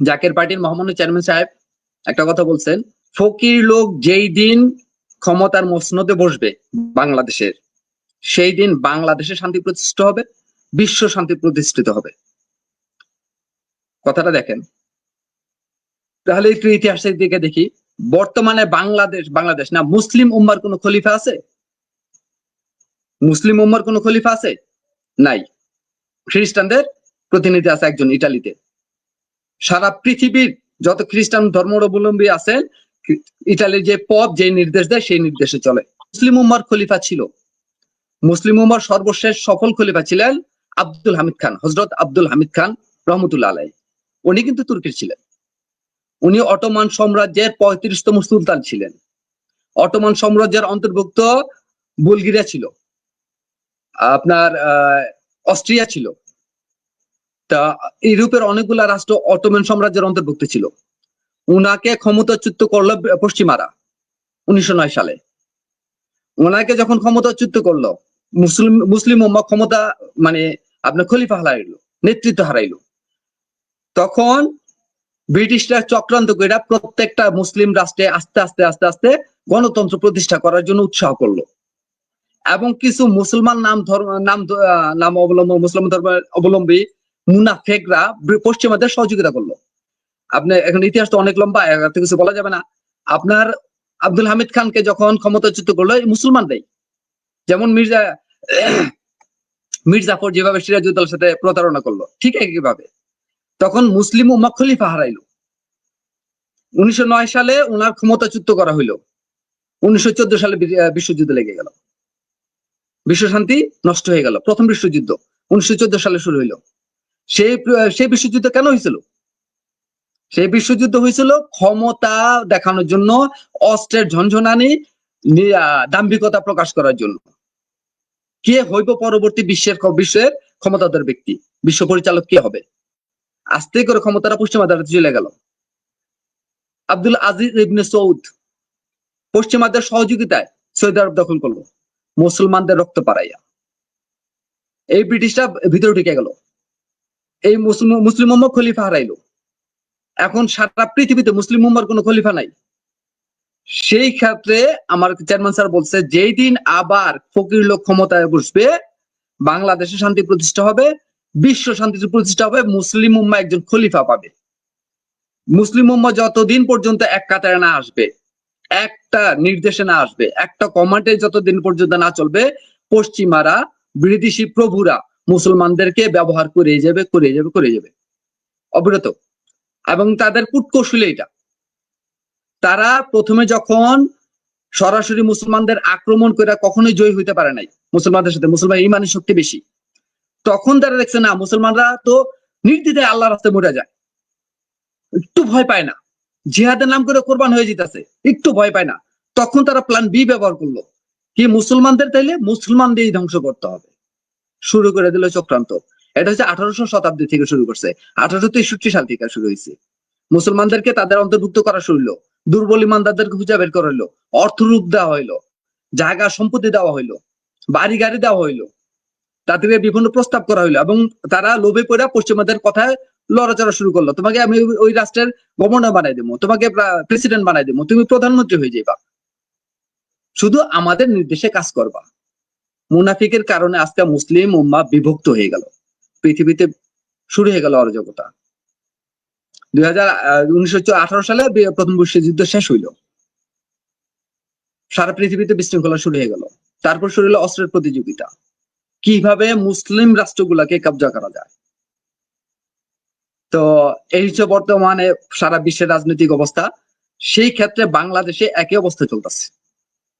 জাকের পার্টির মহামান্য চেয়ারম্যান সাহেব একটা কথা বলছেন, ফকির লোক যেই দিন ক্ষমতার মসনদে বসবে বাংলাদেশের, সেই দিন বাংলাদেশে শান্তি প্রতিষ্ঠিত হবে, বিশ্ব শান্তি প্রতিষ্ঠিত হবে। কথাটা দেখেন। তাহলে একটু ইতিহাসের দিকে দেখি। বর্তমানে বাংলাদেশ বাংলাদেশ না, মুসলিম উম্মার কোন খলিফা আছে? মুসলিম উম্মার কোন খলিফা আছে? নাই। খ্রিস্টানদের প্রতিনিধি আছে একজন ইটালিতে। সারা পৃথিবীর যত খ্রিস্টান ধর্মাবলম্বী আছেন ইটালির যে পথ যে নির্দেশ দেয়, সেই নির্দেশে চলে। মুসলিম উম্মার খলিফা ছিল। মুসলিম উম্মার সর্বশেষ সফল খলিফা ছিলেন আব্দুল হামিদ খান হজরত আব্দুল হামিদ খান রহমতুল্লাহ আলাই উনি কিন্তু তুর্কির ছিলেন। উনি অটোমান সাম্রাজ্যের পঁয়ত্রিশতম সুলতান ছিলেন। অটোমান সাম্রাজ্যের অন্তর্ভুক্ত বুলগিরিয়া ছিল। আপনার অস্ট্রিয়া ছিল। তা ইউরোপের অনেকগুলা রাষ্ট্র অটোমান সাম্রাজ্যের অন্তর্ভুক্ত ছিল। উনাকে ক্ষমতাচ্যুত করল পশ্চিমারা উনিশশো নয় সালে। ওনাকে যখন ক্ষমতাচ্যুত করল, মুসলিম মুসলিম উম্মা ক্ষমতা মানে আপনার খলিফা হারাইলো, নেতৃত্ব হারাইলো। তখন ব্রিটিশরা চক্রান্ত করে প্রত্যেকটা মুসলিম রাষ্ট্রে আস্তে আস্তে আস্তে আস্তে গণতন্ত্র প্রতিষ্ঠা করার জন্য উৎসাহ করল। এবং কিছু মুসলমান নাম ধর্ম, নাম নাম অবলম্বন মুসলিম ধর্ম অবলম্বী মুনাফেকরা পশ্চিমাদের সহযোগিতা করল। আপনি এখন ইতিহাস তো অনেক লম্বা কিছু বলা যাবে না। আপনার আব্দুল হামিদ খানকে যখন ক্ষমতাচ্যুত করল মুসলমানরাই। যেমন মির্জা, মির্জাফর যেভাবে সিরাজউদ্দৌলার সাথে প্রতারণা করল, ঠিক একইভাবে। তখন মুসলিম উম্মা খলিফা হারাইলো। উনিশশো সালে ওনার ক্ষমতাচ্যুত করা হইল। উনিশশো সালে বিশ্বযুদ্ধ লেগে গেল। বিশ্ব শান্তি নষ্ট হয়ে গেল, প্রথম বিশ্বযুদ্ধ। উনিশশো চোদ্দ সালে শুরু হইল। সেই সেই বিশ্বযুদ্ধ কেন হয়েছিল? সেই বিশ্বযুদ্ধ হয়েছিল ক্ষমতা দেখানোর জন্য, অস্ত্রের ঝনঝনানি দাম্ভিকতা প্রকাশ করার জন্য। কে হইব পরবর্তী বিশ্বের বিশ্বের ক্ষমতাধর ব্যক্তি? বিশ্ব পরিচালক কে হবে? আস্তে করে ক্ষমতাটা পশ্চিমাদের হাতে চলে গেল। আব্দুল আজিজ ইবনে সৌদ পশ্চিমাদের সহযোগিতায় সৌদি আরব দখল করল। মুসলমানদের রক্ত পাড়াইয়া। এই ব্রিটিশরা ভিতরে ঢুকে গেল। এই মুসলিম উম্মা খলিফা হারাইলো। এখন সারা পৃথিবীতে মুসলিম উম্মার কোনো খলিফা নাই। সেই ক্ষেত্রে আমার চেয়ারম্যান স্যার বলছে, যেই দিন আবার ফকির লোক ক্ষমতায় বসবে, বাংলাদেশে শান্তি প্রতিষ্ঠা হবে, বিশ্ব শান্তি প্রতিষ্ঠা হবে, মুসলিম উম্মা একজন খলিফা পাবে। মুসলিম উম্মা যতদিন পর্যন্ত এক কাতারে না আসবে, একটা নির্দেশে না আসবে, একটা কমান্ডে যতদিন পর্যন্ত না চলবে, পশ্চিমারা বিদেশি প্রভুরা মুসলমানদেরকে ব্যবহার করে যাবে করে যাবে করে যাবে। অবিরত। এবং তাদের কূটকৌশলী এটা তারা প্রথমে যখন সরাসরি মুসলমানদের আক্রমণ করে কখনোই জয় হইতে পারে নাই, মুসলমানদের সাথে মুসলমান ইমানের শক্তি বেশি। তখন তারা দেখছে, না, মুসলমানরা তো নির্দ্বিধায় আল্লাহ রাস্তায় মরে যায়। একটু ভয় পায় না। জিহাদের নাম করে কোরবান হয়ে যেতেছে, একটু ভয় পায় না। তখন তারা প্ল্যান বি ব্যবহার করল, কি মুসলমানদের তাইলে মুসলমান দিয়েই ধ্বংস করতে হবে। শুরু করে দিল চক্রান্ত। এটা হচ্ছে আঠারোশো শতাব্দী থেকে শুরু করছে। আঠারোশো তেষট্টি সাল থেকে শুরু হয়েছে মুসলমানদেরকে তাদের অন্তর্ভুক্ত করা শুরু দুর্বল ইমানদারদেরকে খুঁজে বের করা হইল। অর্থরূপ দেওয়া হইল। জায়গা সম্পত্তি দেওয়া হইল। বাড়ি গাড়ি দেওয়া হইল। তাদেরকে বিভিন্ন প্রস্তাব করা হইল এবং তারা লোভে পড়ে পশ্চিমাদের কথায় লড়াচড়া শুরু করল। তোমাকে আমি ওই- রাষ্ট্রের গভর্নর বানাই দেবো। তোমাকে প্রেসিডেন্ট বানাই দেবো। তুমি প্রধানমন্ত্রী হয়ে যাবা শুধু আমাদের নির্দেশে কাজ করবা। মুনাফিকের কারণে আজকে মুসলিম উম্মা বিভক্ত হয়ে গেল। পৃথিবীতে শুরু হয়ে গেল অরাজকতা। দুই হাজার সালে প্রথম বিশ্বযুদ্ধ শেষ হইল। সারা পৃথিবীতে বিশৃঙ্খলা শুরু হয়ে গেল। তারপর শুরু হলো অস্ত্রের প্রতিযোগিতা। কীভাবে মুসলিম রাষ্ট্রগুলাকে কবজা করা যায়? তো এই হচ্ছে বর্তমানে সারা বিশ্বের রাজনৈতিক অবস্থা। সেই ক্ষেত্রে বাংলাদেশে একই অবস্থা চলতেছে।